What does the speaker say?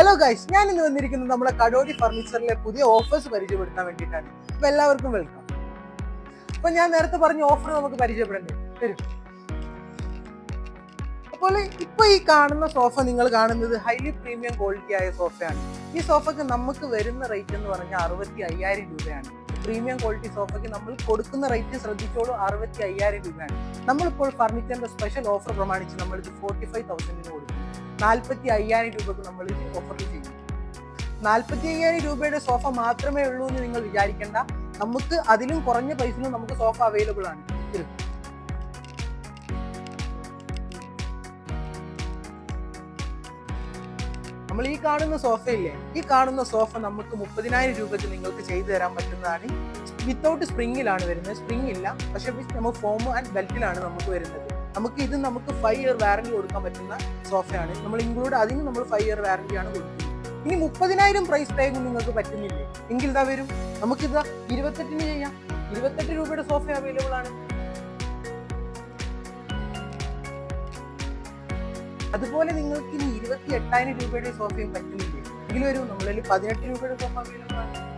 Hello guys ഞാൻ ഇന്ന് വന്നിരിക്കുന്നത് നമ്മുടെ കടോടി ഫർണിച്ചറിലെ പുതിയ ഓഫേഴ്സ് പരിചയപ്പെടുത്താൻ വേണ്ടിയിട്ടാണ്. അപ്പൊ എല്ലാവർക്കും വെൽക്കം അപ്പൊ ഞാൻ നേരത്തെ പറഞ്ഞ ഓഫർ നമുക്ക് പരിചയപ്പെടണ്ടേ? വരും. അപ്പോൾ ഇപ്പൊ ഈ കാണുന്ന സോഫ നിങ്ങൾ കാണുന്നത് ഹൈലി പ്രീമിയം ക്വാളിറ്റി ആയ സോഫയാണ് ഈ സോഫയ്ക്ക് നമുക്ക് വരുന്ന റേറ്റ് എന്ന് പറഞ്ഞാൽ അറുപത്തി അയ്യായിരം രൂപയാണ് പ്രീമിയം ക്വാളിറ്റി സോഫയ്ക്ക് നമ്മൾ കൊടുക്കുന്ന റേറ്റ് ശ്രദ്ധിച്ചോളൂ അറുപത്തി അയ്യായിരം രൂപയാണ്. നമ്മളിപ്പോൾ ഫർണിച്ചറിന്റെ സ്പെഷ്യൽ ഓഫർ പ്രമാണിച്ച് നമ്മൾ ഇത് ഫോർട്ടി ഫൈവ് തൗസൻഡിന് കൊടുക്കും നാൽപ്പത്തി അയ്യായിരം രൂപക്ക് നമ്മൾ ഓഫറിൽ ചെയ്യും. നാൽപ്പത്തി അയ്യായിരം രൂപയുടെ സോഫ മാത്രമേ ഉള്ളൂ എന്ന് നിങ്ങൾ വിചാരിക്കേണ്ട. നമുക്ക് അതിലും കുറഞ്ഞ പൈസയിൽ നമുക്ക് സോഫ അവൈലബിൾ ആണ്. നമ്മൾ ഈ കാണുന്ന സോഫ ഇല്ലേ? ഈ കാണുന്ന സോഫ നമുക്ക് മുപ്പതിനായിരം രൂപയ്ക്ക് നിങ്ങൾക്ക് ചെയ്തു തരാൻ പറ്റുന്നതാണ്. വിത്തൗട്ട് സ്പ്രിങ്ങിലാണ് വരുന്നത്. സ്പ്രിങ് ഇല്ല. പക്ഷെ നമുക്ക് ഫോം ആൻഡ് ബെൽറ്റിലാണ് നമുക്ക് വരുന്നത്. നമുക്ക് ഇത് നമുക്ക് ഫൈവ് ഇയർ വാറന്റി കൊടുക്കാൻ പറ്റുന്ന സോഫയാണ് നമ്മൾ ഇൻക്ലൂഡ് അതിന് നമ്മൾ ഫൈവ് ഇയർ വാറന്റി ആണ് കൊടുക്കുന്നത്. ഇനി മുപ്പതിനായിരം പ്രൈസ് ടാഗ് നിങ്ങൾക്ക് പറ്റുന്നില്ലേ? എങ്കിൽ ഇതാ വരും. നമുക്കിതാ ഇരുപത്തെട്ടിന് ചെയ്യാം. ഇരുപത്തെട്ട് രൂപയുടെ സോഫ അവൈലബിൾ ആണ്. അതുപോലെ നിങ്ങൾക്ക് ഇനി ഇരുപത്തി എട്ടായിരം രൂപയുടെ സോഫയും പറ്റുന്നില്ലേ? എങ്കിൽ വരും. നമ്മളിൽ പതിനെട്ട് രൂപയുടെ സോഫ അവൈലബിൾ ആണ്.